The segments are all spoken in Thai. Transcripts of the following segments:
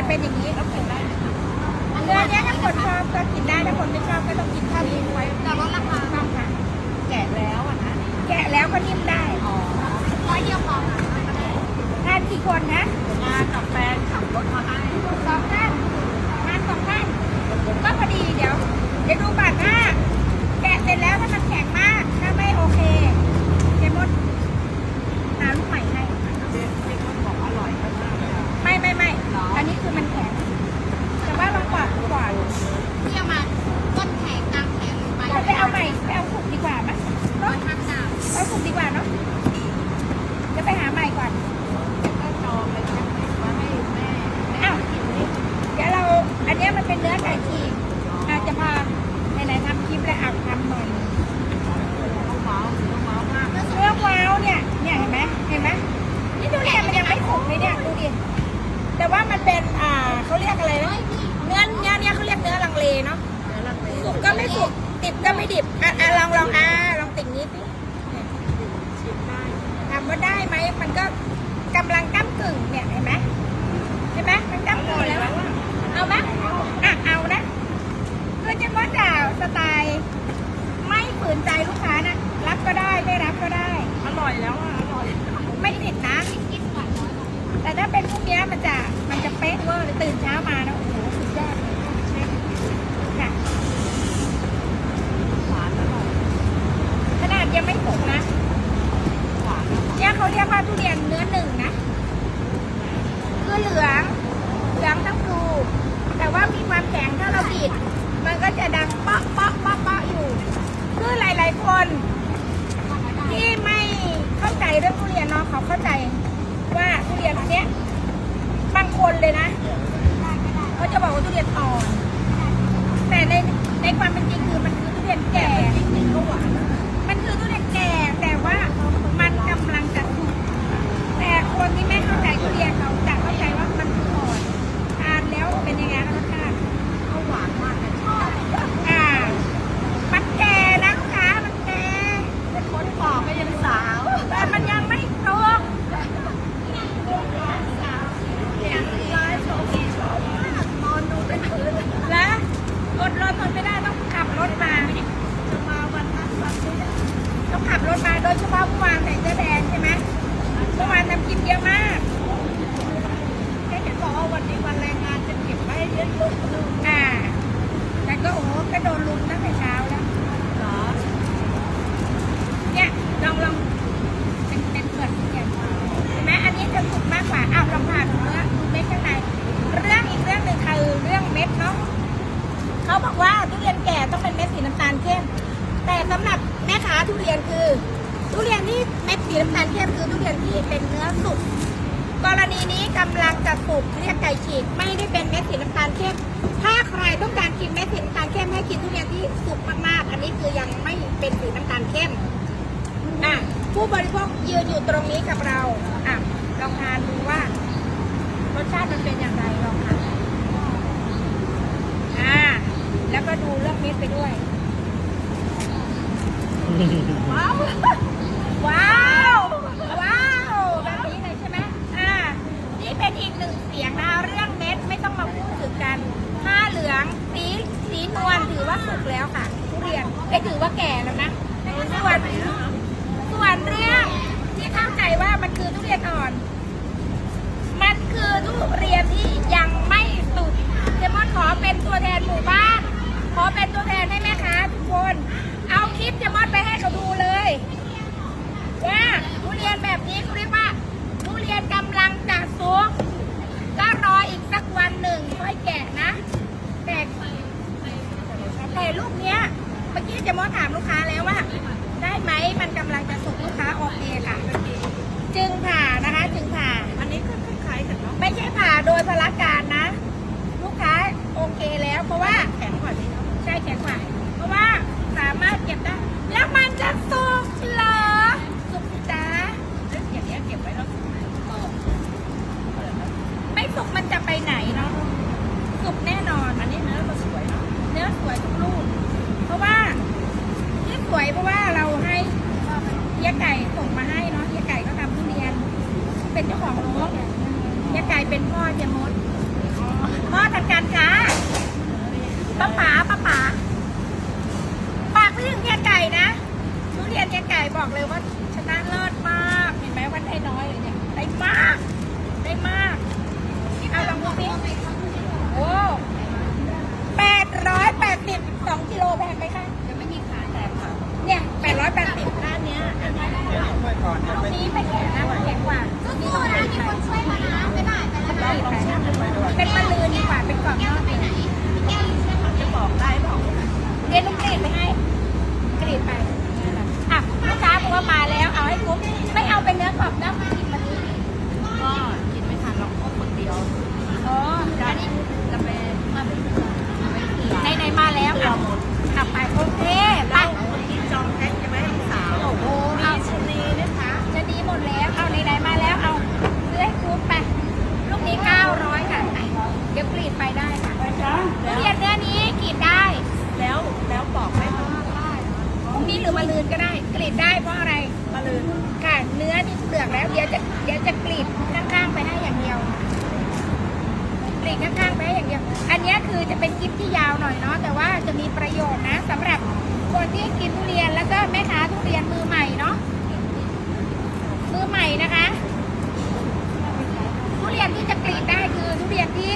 จะเป็นอย่างนี้ก็กินได้เนื้อเนี้ยถ้าคนชอบก็กินได้ถ้าคนไม่ชอบก็ต้องกินข้าวนี้ไว้แต่ลดราคาต้องค่ะแกะแล้วอะนะแกะแล้วก็นิ่มได้ร้อยเดียวพอถ้ากี่คนนะมากับแฟนขับรถมาให้ get. น้ำตาลเข้มคือทุเรียนที่เป็นเนื้อสุก กรณีนี้กำลังจะปลูกเรียกไก่ฉีก ไม่ได้เป็นเม็ดสีน้ำตาลเข้ม ถ้าใครต้องการกินเม็ดสีน้ำตาลเข้มให้กินทุเรียนที่สุกมากๆ อันนี้คือยังไม่เป็นสีน้ำตาลเข้มอะผู้บริโภคยืนอยู่ตรงนี้กับเรา อะ ลองทานดูว่ารสชาติมันเป็นอย่างไรลองทานอ่า แล้วก็ดูเลือกเม็ดไปด้วยว้าว ไม่ถือว่าแก่แล้วนะส่วนส่วนเรื่องที่เข้าใจว่ามันคือทุเรียนอ่อน มันคือทุเรียนที่ยังไม่สุกเจมอนขอเป็นตัวแทนหมู่บ้าน ขอเป็นตัวแทนให้แม่ค้าทุกคน เอาคลิปเจมอนไปให้เขาดูเลยว่าทุเรียนแบบนี้เขาเรียกว่าทุเรียนกำลังจะสุก กันค่ะป้าป๋าป้าป๋าฝากพี่ถึงเฮียไก่นะทุเรียนเฮียไก่บอกเลยว่าชนะเลิศมาก เห็นไหมวันได้น้อยเนี่ยได้มาก ได้มากเอาลองดูสิโอ้แปดร้อยแปดสิบสองกิโลแพงไหมคะยังไม่มีขาแต่ค่ะเนี่ยแปดร้อยแปดสิบร้านเนี้ยอนนี้อนนี้ไปแข่งนะแข่งกว่า กลับไปกรุงเทพแล้วคนกินจองแท็กใช่ไหมลูกสาวมีชนีนะคะชนีหมดแล้วเอาไหนๆมาแล้วเอาเซื้อให้คุ้ไปลูกนี้900ค่ะเดี๋ยวกรีดไปได้ค่ะทุเรียนเนื้อนี้กรีดได้ แล้วแล้วบอกไหมคะพรุ่งนี้หรือมาลืนก็ได้ กรีดได้เพราะอะไรมาลืนค่ะเนื้อที่เปลือกแล้วเดี๋ยวจะเดี๋ยว นี้คือจะเป็นคลิปที่ยาวหน่อยเนาะแต่ว่าจะมีประโยชน์นะสำหรับคนที่กินทุเรียนแล้วก็แม่ค้าทุเรียนมือใหม่เนาะมือใหม่นะคะ ทุเรียนที่จะกรีดได้คือทุเรียนที่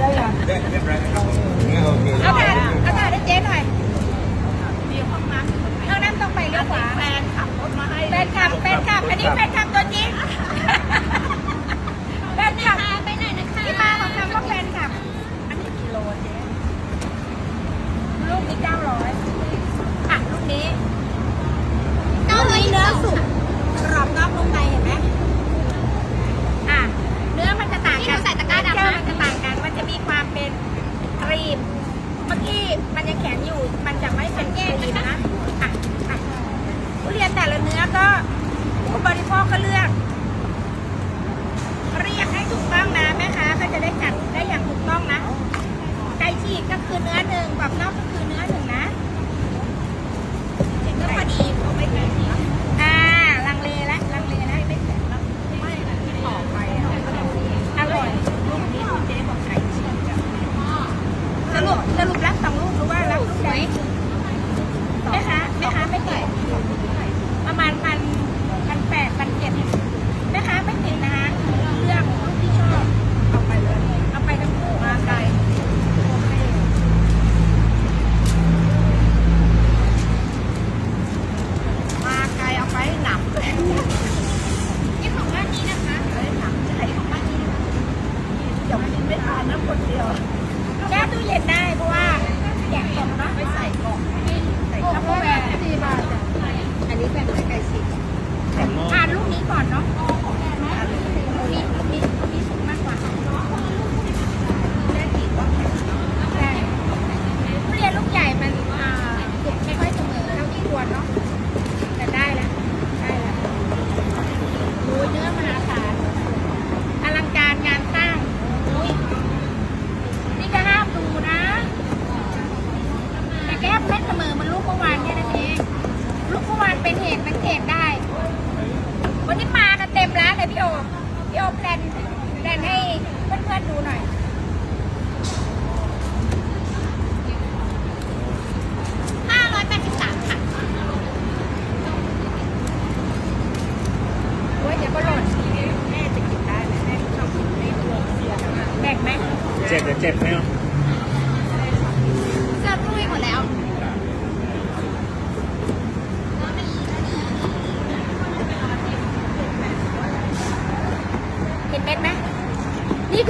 ได้ยังเรียบร้อยครัโอเคอาค่ะอาค่ะได้เจ๊หน่อยเดี๋ยวห้องน้ำห้องน้ำต้องไปเลี้ยวขวาแฟนขับรถมาให้แฟนขับแฟนขับอันนี้แฟนขับตัวจริงแฟนขับไปไหนนะคะที่มาของคำว่าแฟนขับ อันนี้กิโลเจ๊ลูกนี้เก้าร้อยค่ะลูกนี้เก้าร้อยเนื้อสุกกรอบนอกนุ่มในเห็นไหมามันจะต่างกัน มันจะมีความเป็นครีม เมื่อกี้มันยังแข็งอยู่ มันจะไม่เป็นแย่รีมนะทุเรียนแต่ละเนื้อก็ผู้บริโภคก็เลือก ไปทานน้ำคนเดียวแช่ตู้เย็นได้เพราะว่าแกะกล่องนะไปใส่กล่องใส่ข้าวแหงนสี่บาทอันนี้เป็นไก่ฉีกอ่านลูกนี้ก่อนเนาะมี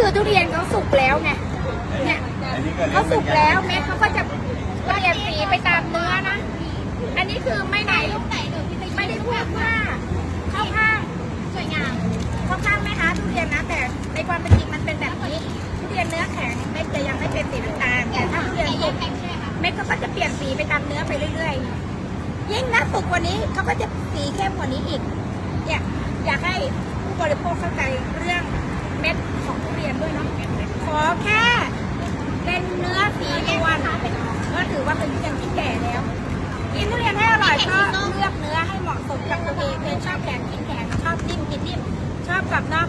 คือทุเรียนเขาสุกแล้วไงเนี่ยเขาสุกแล้วเม็ดเขาก็จะเปลี่ยนสีไปตามเนื้อนะ อันนี้คือไม่ไหนไม่ได้พูดว่าเข้าข้างสวยงามเข้าข้างไหมคะทุเรียนนะ แต่ในความเป็นจริงมันเป็นแบบนี้ทุเรียนเนื้อแข็งเม็ดจะยังไม่เป็นสีน้ำตาลแต่ถ้าทุเรียนสุกเม็ดเขาก็จะเปลี่ยนสีไปตามเนื้อไปเรื่อยๆ ยิ่งนะสุกกว่านี้เขาก็จะสีเข้มกว่านี้อีกเนี่ยอยากให้ผู้บริโภคเข้าใจเรื่องเม็ด รียนด้วยเนาะขอแค่เป็นเนื้อสีนวลก็ถือว่าเป็นทุเรียนที่แก่แล้วกินทุเรียนให้อร่อยก็เลือกเนื้อให้เหมาะสมกับตัวเองเป็นชอบแข็งกินแข็งชอบนิ่มกินนิ่มชอบกับนอก